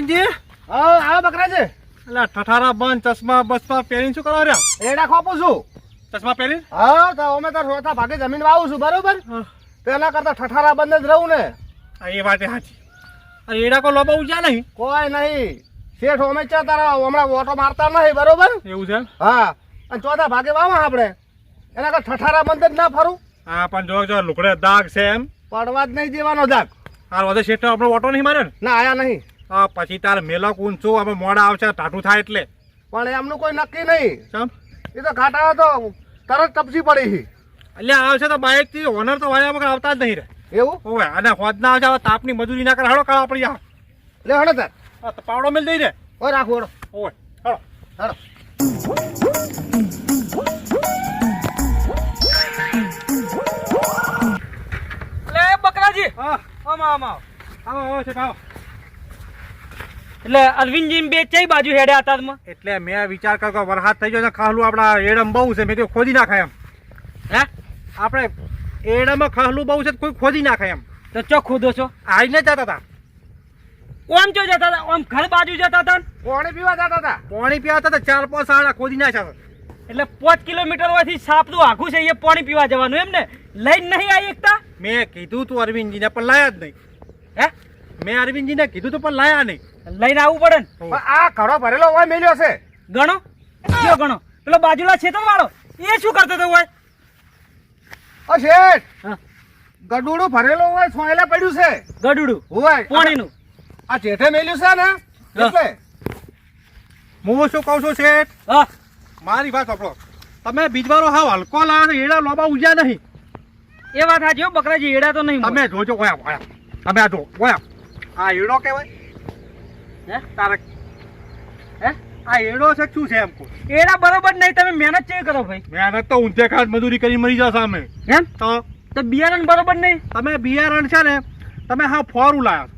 અરવિંદજી હા બકરા બકરાજી એટલે ઠઠારા બંધ ચશ્મા બસમા પહેરીને શું કરવા રહ્યા? રેડા ખોપું છું. ચશ્મા પહેરી હા તો અમે તાર રોતા ભાગે જમીન વાવું છું બરોબર? તો એના કરતા ઠઠારા બંધ જ રહું ને. એ વાત સાચી. અરે એડા કો લોબા ઉજા નહીં? કોઈ નહીં. શેઠ અમે ચા તારા હમણાં ઓટો મારતા નહીં બરોબર? એવું છે? હા. અને ચોથા ભાગે વાવા આપણે. એના કરતા ઠઠારા બંધ જ ના ફરું. હા પણ જો જો લુકડે દાગ છે એમ. પડવા જ નહીં દેવાનો દાગ. આ વધે શેઠ આપણો ઓટો નહીં મારે ને? ના આયા નહીં. હા પછી તાર મેલક ઊંચું હવે મોડા આવશે ટાટું થાય એટલે. પણ એમનું કોઈ નક્કી નહીં. સમ એ તો ઘાટા તો તરત તપસી પડી છે એટલે આવશે તો બાઇકથી ઓનર તો વાયા વગર આવતા જ નહીં રે. એવું? હોય અને હોદ ના આવશે હવે તાપની મજૂરી ના કરે. હળો કાળા પડી જાવ લે હળો તાર. તો પાવડો મેલ દઈ રે ઓ રાખો હળો ઓવે હળો હળો લે બકરાજી. હા. આમાં આમાં આમ. આવો આવો શેઠ આવો. એટલે અરવિંદજી બે ચઈ બાજુ હેડ્યા હતા આતામાં એટલે મેં વિચાર કર્યો કે વરસાદ થઈ ગયો ને ખાલું આપણા એડમ બહુ છે. મેં કીધું ખોદી નાખાય એમ. હે? આપણે એડામાં ખાલું બહુ છે કોઈ ખોદી નાખાય એમ. તો ચો ખોદો છો? આઈને જતા હતા. ઓમ ચો જતા હતા? ઓમ ઘર બાજુ જતા હતા? પાણી પીવા જતા હતા. પાણી પીવા હતા. ચાર પાંચ સાડા ખોદી નાખ્યા એટલે પાંચ કિલોમીટરમાંથી સાપનું આઘું છે એ પાણી પીવા જવાનું એમ ને? લઈને નહીં આવી એકતા? મેં કીધું તું અરવિંદજીને પણ લાયા જ નહીં. હે? મેં અરવિંદજીને કીધું તું પણ લાયા નહીં. લઈને આવવું પડે ને. પણ આ ઘડો ભરેલો હોય મેલ્યો છે ગણો? કયો ગણો? પેલો બાજુલા છેતર વાળો. એ શું કરતો હતો હોય? ઓ શેઠ હા. ગડુડું ભરેલો હોય સોયલા પડ્યું છે. ગડુડું. હોય. પાણીનું. આ જેઠે મેલ્યું છે ને? એટલે. હું શું કહું છું શેઠ? હા. મારી વાત સાંભળો. તમે બીજવારો હાવ હલકો લા છો, એડા લોબા ઉજ્યા નહીં. એ વાત સાચી બકરાજી એડા તો નહીં તમે જોજો ઓયા ઓયા. તમે આ જો ઓયા. આ એડો કહેવાય હે? તારે હે? આ એડો છે શું છે એમ એડા બરોબર નહીં તમે મહેનત ચેક કરો ભાઈ? મહેનત તો ખાટ મજૂરી કરી મરી જાવ સામે. એમ? તો? તો બિયારણ બરોબર નહીં? તમે બિયારણ છે ને તમે હા ફોરું લાયા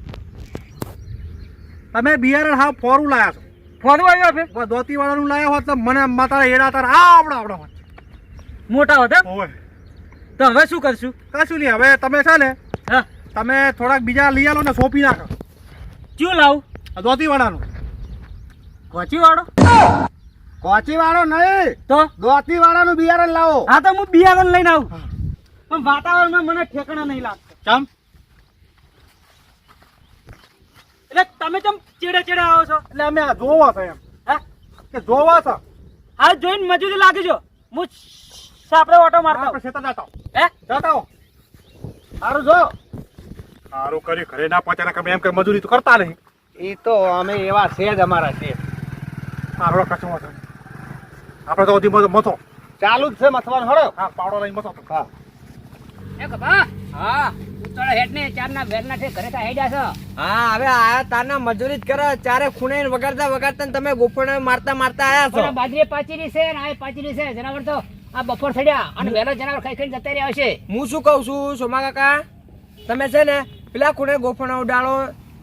તમે બિયારણ હા ફોરું લાયા છો. આવ્યો ફેર ધોતી વાળાનું લાયા હોત તો મને માતા એડા તારા આવડા આવડા હોત. મોટા હોત હોય તો હવે શું કરશું? કશું નહીં હવે તમે છે ને હા. તમે થોડાક બીજા લઈ આલો ને સોંપી નાખો. ક્યું લાવું? આ ધોતી વાળાનું કોચી વાળો કોચી વાળો નહીં. તો? દોતીવાળાનું બિયારણ લાવો. હા તો હું બિયારણ લઈને આવું. પણ વાતાવરણમાં મને ઠેકાણા નહીં લાગતા. ચમ. એટલે તમે કેમ ચેડે ચેડે આવો છો? એટલે અમે આ જોવા છે એમ. હે? કે જોવા છો. હા જોઈને મજૂરી લાગી જો. હું સાપડે ઓટો મારતો આપણે ખેતર જતા હે? જતા સારું જો. સારું કર્યું. ઘરે ના પહોંચ્યા એમ કે મજૂરી તો કરતા નહીં. એ તો અમે એવા છે જ અમારા છે. આપણો કચો વાંધો આપણે તો હજી મથો. ચાલુ જ છે મથવાનું હળો. હા પાવડો લઈને મથો હા. એ હા હેડ ને ચાર ના વેર ના છે ઘરે તા હેડ્યા છો. હા હવે આયા તારના મજૂરી જ કરે ચારે ખૂણે વગાડતા વગાડતા તમે ગોફણ મારતા મારતા આયા છો. બાજરી પાચીરી છે ને આ પાચીરી છે જનાવર તો આ બપોર થડ્યા અને વહેલો જનાવર ખાઈ ખાઈને જતા રહ્યા હું શું કહું છું સોમા કાકા? તમે છે ને પેલા ખૂણે ગોફણા ઉડાડો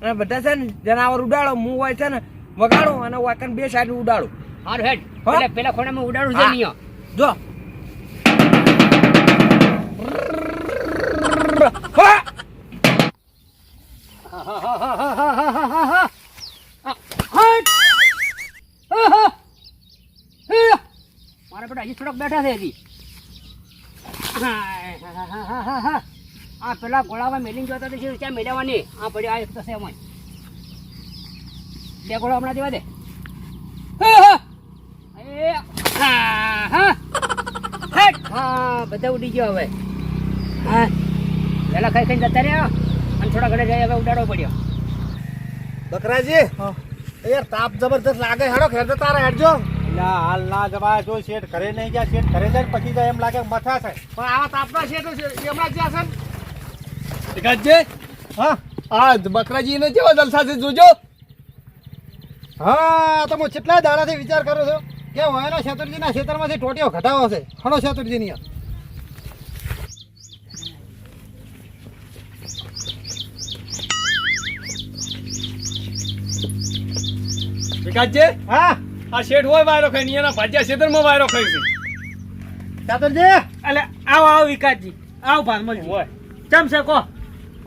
અને બધા છે ને જનાવર ઉડાડો હું હોય છે ને વગાડું અને વાકન બે સાઈડ ઉડાડું. હારું હેડ. હા? એટલે પેલા ખોણામાં ઉડાડું છે નિયો જો. મારા બેટા હજી થોડાક બેઠા છે હજી. આ પેલા ગોળામાં મેલિંગ જોતા છે ત્યાં મેળવવાની? આ પડ્યો આ એક તો છે એમાં બે ગોળા હમણાં દેવા દે. એ, હા, હા. હેટ. હા બધા ઉડી ગયો હવે. હા. પેલા ખાઈ ખાઈને જતા રહ્યા. અને થોડા ઘરે જાય હવે ઉડાડવો પડ્યો. બકરાજી યાર તાપ જબરદસ્ત લાગે હેડો ખેર તો રહે હેડજો. ના હાલ ના જવાય. જો શેઠ ઘરે નહીં ગયા શેઠ ઘરે જાય પછી જાય એમ લાગે મથા છે. પણ આવા તાપના છે- એમના જ્યાં છે વિકાસજી, હા આ બકરાજીને કેવા જલસા જોજો. હા તમે કેટલા દાડાથી વિચાર કરો છો? કે વયના શેતુરજીના ખેતરમાંથી ટોટીઓ ઘટાવો છે? ખણો શેતુરજીની. વિકાસજી? હા? આ શેઠ હોય વાયરો ખાઈ એના ભાજ્યા ખેતરમાં વાયરો ખાઈ છે. શેતુરજી? એટલે આવો આવો વિકાસજી આવો ભાનમાં હોય. ચમ છે કો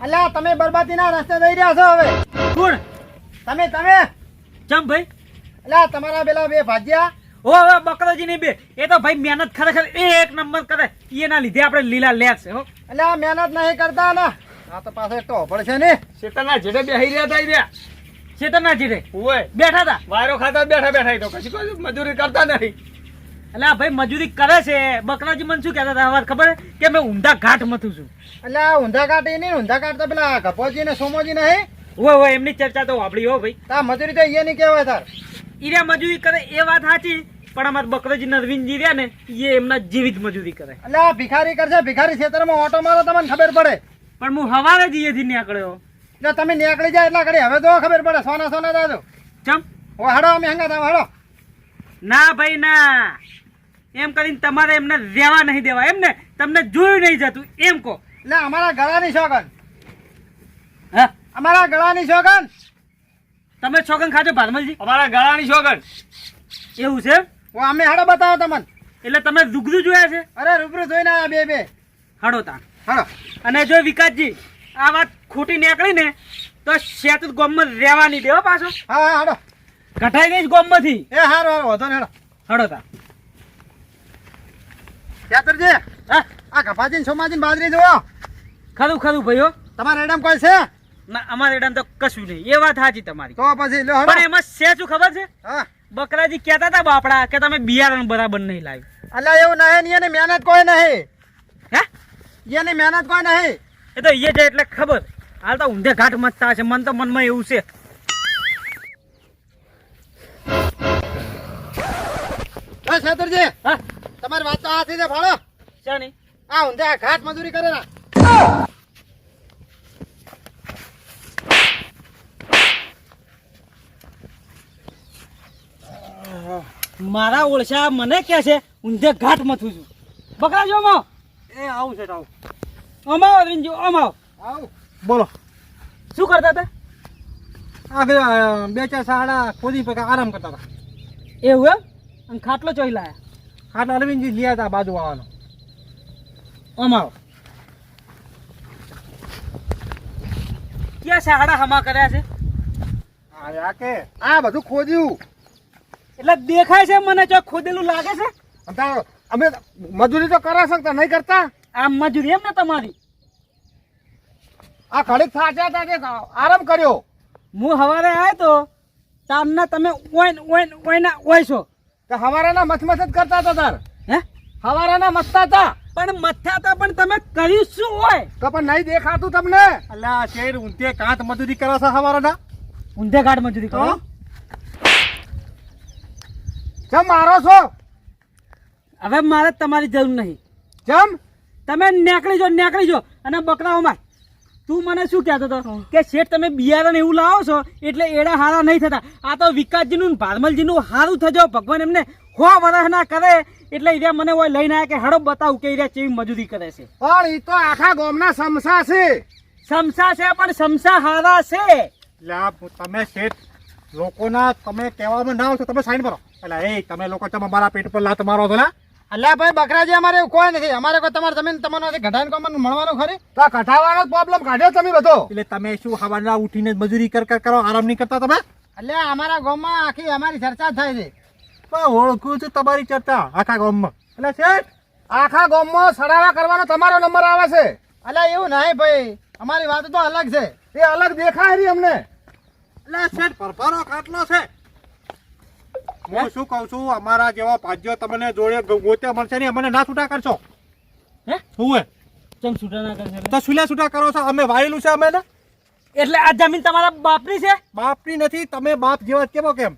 અલ્યા તમે બરબાદીના રસ્તે જઈ રહ્યા છો હવે. કોણ? તમે તમે? ચમ ભાઈ? અલ્યા તમારા પેલા બે ભાજ્યા ઓ હવે બકરોજી ની બે. એ તો ભાઈ મહેનત ખરેખર એક નંબર કરે. એના લીધે આપણે લીલા છે હો. એટલે આ મહેનત નહીં કરતા ને આ તો પાસે ટોપડ છે ને. શેતરના બે બેહી રહ્યા હતા ઈ રહ્યા. ચેતનના જીરે ઓય. બેઠા હતા વાયરો ખાતા બેઠા બેઠા તો કશું કોઈ મજૂરી કરતા નહીં એટલે આ ભાઈ મજૂરી કરે છે. બકરાજી મને શું કહેતા હતા? ખબર? કે મેં ઊંધા ઘાટ મથું છું. એટલે આ ઊંધા ઘાટ એ નહીં ઊંધા ઘાટ તો પેલા ગપોજી ને સોમોજી ને હે? હોય એમની ચર્ચા તો વાપરી હો ભાઈ. તા મજૂરી તો અહીંયા નહીં કહેવાય તાર. ઈર્યા મજૂરી કરે એ વાત સાચી પણ અમાર બકરોજી નરવિંદજી રહ્યા ને એ એમના જીવિત મજૂરી કરે. એટલે આ ભિખારી કરશે ભિખારી ક્ષેત્રમાં ઓટો મારો તમને ખબર પડે. પણ હું હવારે જ અહીંયાથી નીકળ્યો. એટલે તમે નીકળી જાય એટલા ઘડી હવે તો ખબર પડે સોના સોના દાદો. ચમ. ઓ હાડો અમે હંગા હાડો. ના ભાઈ ના. એમ કરીને તમારે એમને રહેવા નહીં દેવા. એમ ને તમને જોયું નહીં જતું. એમ કહો. એટલે અમારા ગળાની શોગન હા? અમારા ગળાની શોગન તમે શોગન ખાજો ભારમલજી અમારા ગળાની શોગન એવું છે ઓ અમે હાડો બતાવો તમને. એટલે તમે રૂબરૂ જોયા છે? અરે રૂબરૂ જોઈને આવ્યા બે બે. હડો તા હાડો. અને જો વિકાસજી આ વાત ખોટી નીકળી ને તો શેત ગોમમાં રહેવા નહીં દેવો પાછો. હા હા હાડો. કઢાઈ ગઈ ગોમમાંથી. એ હારો હારો વધો ને હાડો. હડો તા ખેતરજી હા? આ કપાજી સોમાજી બાજરી જોવો ખરું ખરું ભાઈઓ. તમારા એડમ કોઈ છે? ના અમારે એડમ તો કશું નહીં. એ વાત સાચી તમારી. તો પછી લો પણ એમાં છે શું ખબર છે? હા. બકરાજી કહેતા હતા બાપડા કે તમે બિયારણ બરાબર નહીં લાવ્યું. અલ્યા એવું નહીં ને મહેનત કોઈ નહીં. હે? એની મહેનત કોઈ નહીં. એ તો એ છે એટલે ખબર. હાલ તો ઊંધે ઘાટ મચતા છે મન તો મનમાં એવું છે. હા હા? તમારી વાત તો આ થઈ જાય ફાળો. શાની? આ ઊંધે ઘાટ મજૂરી કરે ના. મારા ઓળશા મને કે છે ઊંધે ઘાટ મથું છું. બકરા જો મો એ આવું છે આવું. અમાવ અરવિંદજી અમાવ આવું. બોલો. શું કરતા હતા? આગળ બે બે ચાર સાડા ખોદી પકા આરામ કરતા હતા. એવું એમ? અને ખાટલો ચોઈ લાયા. ખાટલા અરવિંદજી લઈ હતા બાજુ આવવાનો. અમાવ ક્યાં સાડા હમા કર્યા છે? આ કે? આ બધું ખોદ્યું. એટલે દેખાય છે મને જો ખોદેલું લાગે છે? અમે મજૂરી તો કરા શકતા નહીં કરતા? આ મજૂરી એમ ને તમારી? આ ઘડીક થાચ્યા હતા કે આરામ કર્યો? હું હવારે આવ્યો તો તારના તમે ઓઈન ઓઈન ઓઈના ઓય છો કે હવારાના મથમથ જ કરતા હતા તાર. હે? હવારાના મથતા હતા. પણ મથ્યા હતા પણ તમે કર્યું શું હોય? તો પણ નહીં દેખાતું તમને. અલ્યા શેર ઊંધે કાંત મજૂરી કરે છે હવારના? ઊંધે કાંત મજૂરી કરો? ચમ મારો છો. હવે મારે તમારી જરૂર નહીં. ચમ તમે નેકળી જો નેકળી જો. અને બકરાઓમાં તું મને શું કહેતો હતો? કે શેઠ તમે બિયારણ એવું લાવો છો એટલે એડા હારા નહીં થતા. આ તો વિકાસજીનું ને ભારમલજીનું હારું થજો. ભગવાન એમને હો વરસ ના કરે. એટલે એ મને હોય લઈને આવ્યા કે હડો બતાવું કે એ કેવી મજૂરી કરે છે. પણ એ તો આખા ગામના સમસા છે. સમસા છે પણ સમસા હારા છે. એટલે તમે શેઠ લોકોના તમે કહેવામાં ના આવશો તમે સાઈન કરો એટલે એ તમે લોકો તમે મારા પેટ પર લાત મારો છો ને અલ્યા ભાઈ બકરાજી અમારે એવું કોઈ નથી. અમારે કોઈ તમારે જમીન તમારો ઘટાઈને કોમન મળવાનું ખરી? તો આ પ્રોબ્લેમ કાઢ્યો તમે બધો. એટલે તમે શું હવાના ઉઠીને મજૂરી કર કર કરો આરામ નહીં કરતા તમે? એટલે અમારા ગામમાં આખી અમારી ચર્ચા થાય છે. પણ ઓળખું છું તમારી ચર્ચા આખા ગામમાં. એટલે શેઠ? આખા ગામમાં સડાવા કરવાનો તમારો નંબર આવે છે. અલ્યા એવું નહીં ભાઈ. અમારી વાત તો અલગ છે. એ અલગ દેખાય રહી અમને. એટલે શેઠ પરભારો ખાટલો છે. હું શું કહું છું અમારા જેવા ભાજ્યો તમને જોડે ગોતે મળશે ને અમને ના છૂટા કરશો. હે? હે ચમ છૂટા ના કરશે તો સુલ્યા છૂટા કરો છો? અમે વાયેલું છે અમે ને? એટલે આ જમીન તમારા બાપની છે? બાપની નથી તમે બાપ જેવા કેવો કેમ?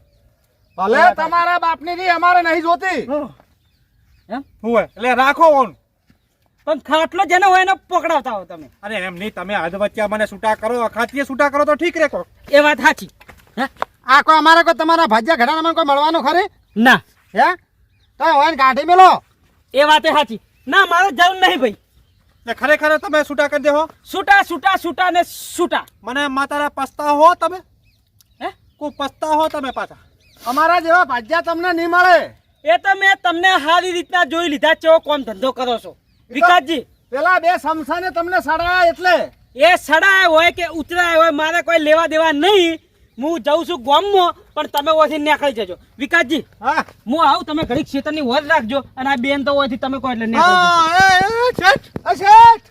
ભલે તમારા બાપની ની અમારે નહીં જોતી. એમ હે? એટલે રાખો ઓન. પણ ખાટલો જેનો હોય એને પકડાવતા હો તમે. અરે એમ નહીં તમે આજ વચ્ચે મને છૂટા કરો અખાતીએ છૂટા કરો તો ઠીક રેખો. એ વાત સાચી. હે? આ કોઈ અમારે કોઈ તમારા ભાજ્યા ઘટાડામાં કોઈ મળવાનું ખરી? ના. હે? તો હોય ને કાઢી મેલો. એ વાત સાચી. ના મારે જરૂર નહીં ભાઈ. ખરેખર તમે છૂટા કરી દેહો. છૂટા છૂટા છૂટા ને છૂટા મને માતારા પસ્તા હો તમે. હે? કો પસ્તા હો તમે પાછા? અમારા જેવા ભાજ્યા તમને નહીં મળે. એ તો મેં તમને સારી રીતના જોઈ લીધા છે કોમ ધંધો કરો છો. વિકાસજી. પેલા બે સમસાને તમને સડાયા એટલે. એ સડાય હોય કે ઉતરાય હોય મારે કોઈ લેવા દેવા નહીં. હું જઉં છું ગોમમાં પણ તમે ઓથી નીકળી જજો. વિકાસજી હા? હું આવું તમે ઘડીક ખેતરની વર રાખજો અને આ બેન તો ઓથી તમે કહો એટલે નીકળી જજો. હા, એ, એ, શેઠ. આ શેઠ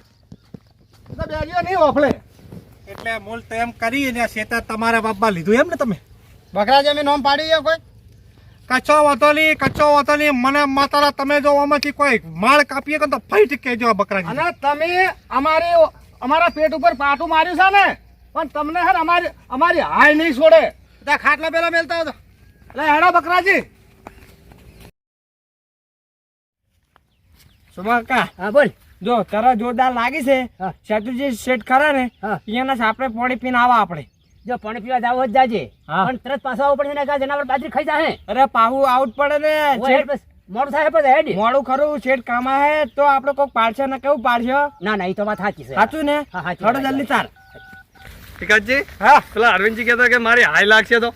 તો બેગીઓ નહીં ઓફળે એટલે મૂળ તો એમ કરી ને શેતર તમારા બાપા લીધું એમ ને તમે? બકરા જેમ નોમ પાડી ગયો કોઈ? કચ્છો વાતો નહીં કચ્છો વાતો મને માતારા તમે જો આમાંથી કોઈ માળ કાપીએ તો ફાઈટ કહેજો આ બકરા અને તમે અમારી અમારા પેટ ઉપર પાટું માર્યું છે ને? પણ તમને હે અમારી અમારી હાય નહીં છોડે. ત્યાં ખાટલા પેલા મેલતા હતો એટલે હેડો બકરાજી. સુમાકા. હા બોલ. જો તારા જોરદાર લાગી છે. શેતુજી શેઠ ખરા ને. એના આપણે પાણી પીને આવા આપણે. જો પાણી પીવા જાવ જ જાજે. હા. પણ તરત પાછો આવવું પડશે ને કે જનાવર બાજરી ખાઈ જાહે? અરે પાહુ આઉટ પડે ને. મોડું થાય પણ હેડી. મોડું ખરું શેઠ કામા હે તો આપણે કોક પાડશે ને કેવું પાડશે? ના ના એ તો વાત સાચી છે. સાચું ને? થોડો. જલ્દી ચાલ વિકાસજી હા. પેલા અરવિંદજી કહેતા કે મારી હાય લાગશે તો.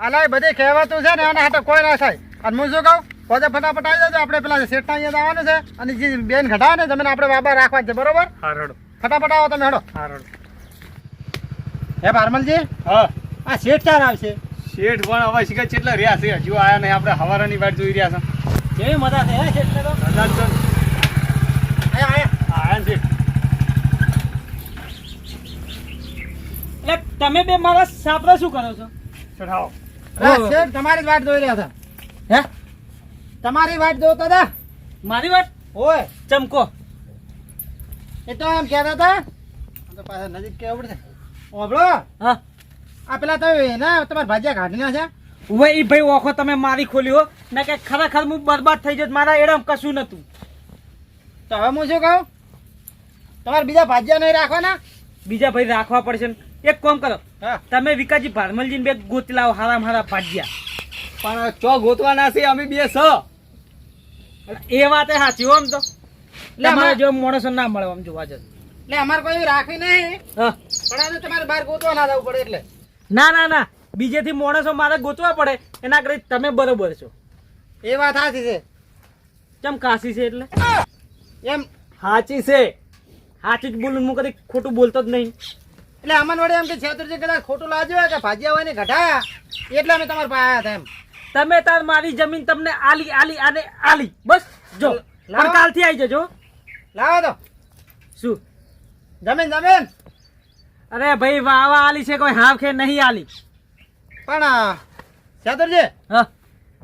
અલા બધી કહેવાતું છે ને અને હાટો કોઈ ના થાય. અને હું શું કહું? પોતે ફટાફટ આવી જજો આપણે પેલા શેઠના અહીંયા આવવાનું છે અને જે બેન ઘટાવે ને જમીન આપણે બાબા રાખવા છે બરોબર? હા રડો ફટાફટ આવો તમે હડો. હા રડો હે ભારમલજી? હા. આ શેઠ ક્યારે આવશે? શેઠ પણ હવે શીખર કેટલા રહ્યા છે હજુ આયા નહીં આપણે હવારાની વાટ જોઈ રહ્યા છે. કેવી મજા છે હે શેઠને તો? રજા છે. આયા આયા. આયા શેઠ એટલે તમે બે મારા સાપરા શું કરો છો? ચઢાવો. તમારી વાત વાટ જોઈ રહ્યા હતા. હે? તમારી વાટ જોતા હતા? મારી વાત? ઓય. ચમકો એ તો એમ કહેતા હતા આ તો પાછા નજીક કેવું પડશે? ઓબળો. હા. આ પેલા તમે ના તમારા ભાજ્યા કાઢી છે? ઉવે ઈ ભાઈ ઓખો તમે મારી ખોલ્યો ને કે ખરેખર હું બરબાદ થઈ જત મારા એડમ કશું નતું. તો હવે હું શું કહું? તમારે બીજા ભાજ્યા નહીં રાખવાના? બીજા ભાઈ રાખવા પડશે ને. એક કોમ કરો. તમે વિકાસજી ભારમલજી બે ગોત લાવો હારામ હારા ફાટ્યા પણ ચો ગોતવાના છે અમે બે છ એ વાત એ સાચી હો આમ તો. એટલે તમારે અમારે- જો માણસો ના મળે આમ જોવા જતો. એટલે અમારે કોઈ રાખવી નહીં. હા. પણ આજે તમારે બહાર ગોતવા ના જવું પડે એટલે. ના ના ના. બીજેથી માણસો મારે ગોતવા પડે. એના કરી તમે બરોબર છો. એ વાત સાચી છે. ચમ કાશી છે એટલે? એમ. સાચી છે. સાચી જ બોલું હું કદી ખોટું બોલતો જ નહીં. એટલે અમન વડે એમ કે છેતરજી કદાચ ખોટું હોય કે ભાજ્યા હોય ને ઘટાયા એટલે અમે તમારે પાયા હતા એમ. તમે તાર મારી જમીન તમને આલી આલી અને આલી. બસ જો. કાલથી આવી જજો લાવો તો. શું? જમીન જમીન. અરે ભાઈ વાવા આલી છે કોઈ હાફ ખે નહીં આલી. પણ છેતરજી હા.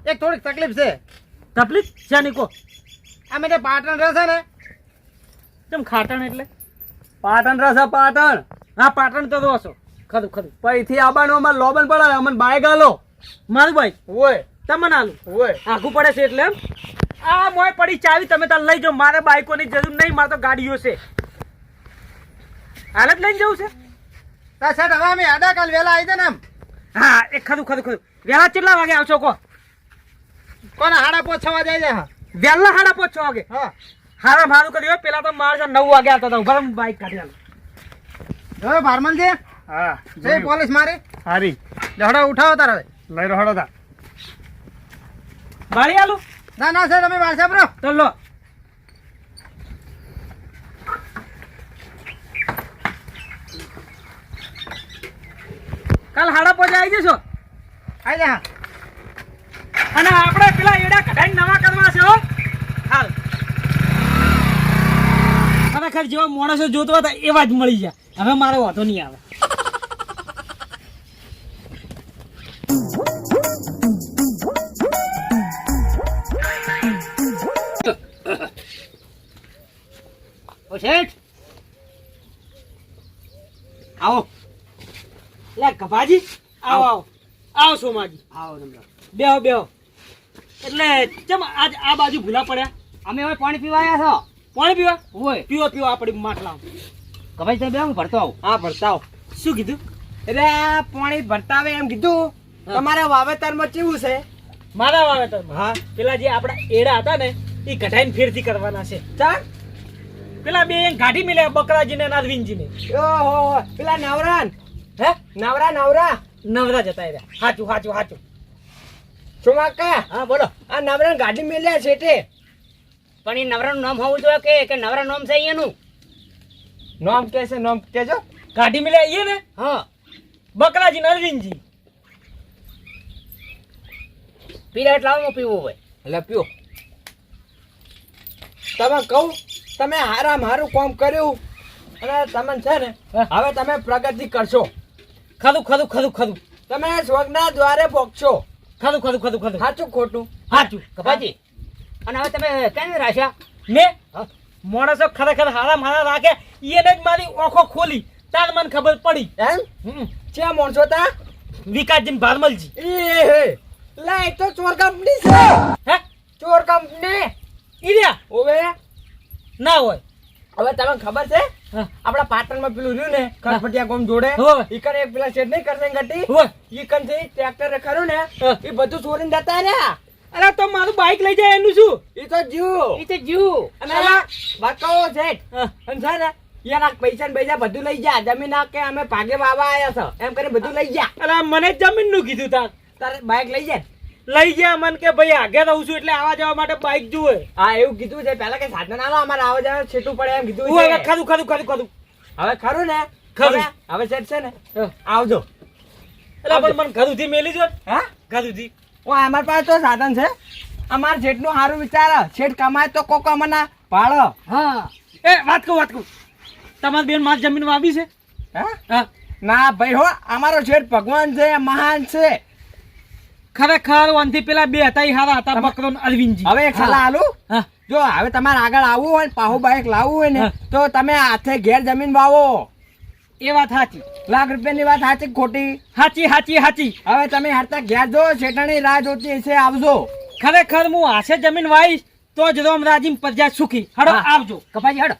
એક થોડીક તકલીફ છે. તકલીફ? છે કો? અમે તે પાટણ રહેશે ને? ચમ ખાટણ એટલે? પાટણ રહેશે પાટણ. હા પાટણ તો છો ખરું ખરું. પૈથી આબાનો અમારે લોબન પડાવે અમને બાય ગાલો. મારું ભાઈ? ઓય તમને આલું? ઓય આખું પડે છે એટલે આ મોય પડી ચાવી તમે તાર લઈ જાઓ. મારે બાઈકોની જરૂર નહીં મારે તો ગાડીઓ છે. હાલ જ લઈને જવું છે? તા સાહેબ હવે અમે આડા કાલ વહેલા આવી જાય ને હા એ ખરું ખરું ખરું. વહેલા કેટલા વાગે આવશો કો કોને હાડા પોછવા આવી જાય વહેલા પાંચ છ વાગે? હા. હારા મારું કર્યું હોય, પેલા તો મારે નવ વાગે આવતા હતા. ઊભા બાઇક બાઈક કાઢી આલું જો છે હા જય. પોલીસ મારી. હારી. લહડો ઉઠાવો તારે. હવે. લઈ રહડો તા. બાળી આલુ? ના ના સાહેબ તમે બ્રો તો લો. કાલ હાડા પોજે આવી જશો? આવી જા. અને આપણે પેલા એડા કઢાઈ નવા કરવા છે હો. હાલ. ખરેખર જેવા માણસો જોતો હતા એવા જ મળી જાય. હવે મારો વાંધો નહીં આવે. ઓ શેઠ આવો. લે કભાજી આવો આવો. આવો. સોમાજી. આવો નમ્ર બેહો બેહો. એટલે ચમ આજ આ બાજુ ભૂલા પડ્યા? અમે હવે પાણી પીવા આવ્યા છો? પાણી પીવા? હોય પીવો પીવો આપણી માટલા કભાઈ તમે બે હું ભરતો આવું. હા ભરતાવ શું કીધું? એટલે પાણી ભરતાવે એમ કીધું. તમારા વાવેતરમાં કેવું છે? મારા વાવેતરમાં? હા. પેલા જે આપણા એડા હતા ને એ કઢાઈને ફેરથી કરવાના છે. ચાલ પેલા બે ગાડી મિલ્યા બકરાજીને અને અરવિંદજીને. ઓહો પેલા નવરાન? હે? નવરા નવરા? નવરા જતા રહ્યા. હાચું હાચું હાચું. સુમાકા હા બોલો. આ નવરાન ગાડી મેલ્યા છે તે પણ એ નવરાનું નામ હોવું જોઈએ કે કે નવરા નામ છે અહીંયાનું? નામ કે છે નામ કેજો. ગાડી મિલે એ ને? હા. બકરાજી ને પીલા એટલે આવું પીવું હોય. એટલે પીઓ. તમે કહું તમે હારા મારું કામ કર્યું. અને તમે છે ને હવે તમે પ્રગતિ કરશો. ખરું ખરું ખરું ખરું તમે સ્વર્ગના દ્વારે પહોંચશો ખરું ખરું ખરું ખરું સાચું ખોટું. સાચું કપાજી. અને હવે તમે કેમ રાખ્યા મેં? માણસો ખરેખર હારા મારા રાખે એને જ મારી ઓખો ખોલી. તાર મને ખબર પડી. એમ? છે માણસો તા વિકાસજી ભારમલજી. એ હે લે એ તો ચોર કંપની છે. હે? ચોર કંપની? ઈ ઓવે. ના હોય. હવે તમને ખબર છે? હા. આપડા પાટણમાં પેલું રહ્યું ને ખરફટિયા ગોમ જોડે. હોવે. ઈ કને એક પેલા શેડ નહીં કરશે ગટી ઈકન ઈ કનથી ટ્રેક્ટર ખરું ને એ બધું છોડીને જતા રહ્યા. અરે તો મારું બાઈક લઈ જાય એનું શું? એ તો જીવ. એ તો જીવ. અને આ વાકાઓ હા. અને છે ને પૈસા ને પૈસા બધું લઈ જા જમીન આ કે અમે ભાગે વાવા આવ્યા છો. એમ કરીને બધું લઈ જા અરે મને જમીનનું કીધું તાર. તારે બાઈક લઈ જાય? લઈ ગયા મન કે ભાઈ આગે રહું છું એટલે આવા જવા માટે બાઈક જુએ. હા એવું કીધું છે. પેલા કે સાધન આવો અમારે આવા જવા છેટું પડે એમ કીધું હવે ખરું ખરું ખરું ખરું. હવે ખરું ને? ખરું. હવે સેટ છે ને. આવજો. એટલે પણ મને ઘરુંથી મેલી જો હા? ઘરુંથી. ઓ અમાર પાસે તો સાધન છે. અમાર જેટલું સારું વિચાર છેઠ કમાય તો કોક અમને ભાડો હા. એ વાત કહું વાત કહું તમારી બેન મારી જમીન વાવી છે? હા? હા. ના ભાઈ હો અમારો શેઠ ભગવાન છે મહાન છે. ખરેખર વનથી પેલા બે હતા એ હારા હતા બકરો અરવિંદજી. હવે એક સલાહ આલું હા. જો હવે તમારે આગળ આવવું હોય ને પાહુ બાઈક લાવવું હોય ને તો તમે હાથે ઘેર જમીન વાવો. એ વાત સાચી. લાખ રૂપિયાની વાત સાચી ખોટી? સાચી સાચી સાચી. હવે તમે હારતા ઘેર જો શેઠાણી રાહ જોતી હશે આવજો. ખરેખર હું આશે જમીન વાવીશ તો જ રોમ રાજીમ પ્રજા સુખી. હડો આવજો. કપાજી હડો.